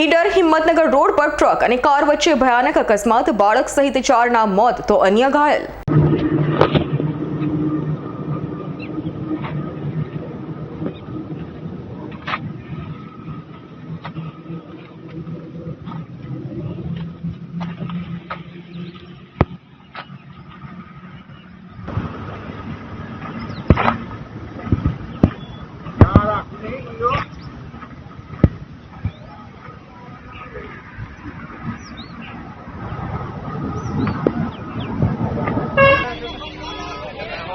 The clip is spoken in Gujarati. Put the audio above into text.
ઈડર હિંમતનગર રોડ પર ટ્રક અને કાર વચ્ચે ભયાનક અકસ્માત બાળક સહિત ચારના મોત તો અન્ય ઘાયલ